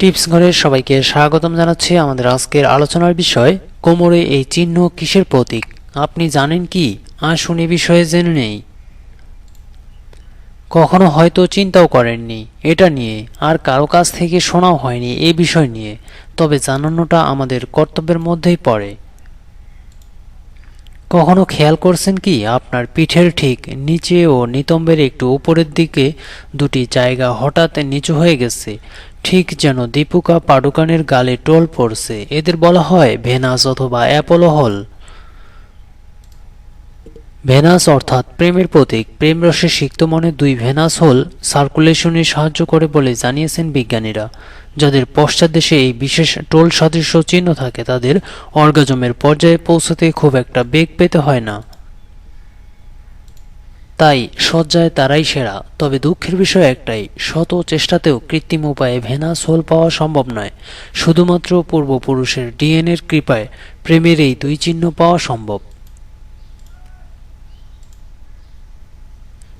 Tips ঘরের সবাইকে স্বাগতম জানাচ্ছি আমাদের আজকের আলোচনার বিষয়, কোমরে এই চিহ্ন কিসের প্রতীক? আপনি জানেন কি? আসুন এ বিষয়ে জেনে নেই। কখনো হয়তো চিন্তাও করেননি। এটা নিয়ে আর কারও কাছ থেকে শোনাও হয়নি এ বিষয় নিয়ে। তবে জানানোটা আমাদের কর্তব্যের মধ্যেই পড়ে। কখনো খেয়াল করছেন কি? আপনার পিঠের ঠিক নিচে ও নিতম্বের একটু উপরের দিকে দুটি জায়গা হঠাৎ নিচু হয়ে গেছে। ঠিক যেন দীপুকা পাডুকানের গালে টোল পড়ছে। এদের বলা হয় ভেনাস অথবা অ্যাপোলো হল। ভেনাস অর্থাৎ প্রেমের প্রতীক। প্রেম রসে সিক্ত মনে দুই ভেনাস হোল সার্কুলেশনে সাহায্য করে বলে জানিয়েছেন বিজ্ঞানীরা। যাদের পশ্চাৎদেশে এই বিশেষ টোল সদৃশ্য চিহ্ন থাকে, তাদের অর্গাজমের পর্যায়ে পৌঁছতে খুব একটা বেগ পেতে হয় না। তাই সজ্জায় তারাই সেরা। তবে দুঃখের বিষয় একটাই, শত চেষ্টাতেও কৃত্রিম উপায়ে ভেনাস হোল পাওয়া সম্ভব নয়। শুধুমাত্র পূর্বপুরুষের ডিএনএর কৃপায় প্রেমের এই দুই চিহ্ন পাওয়া সম্ভব।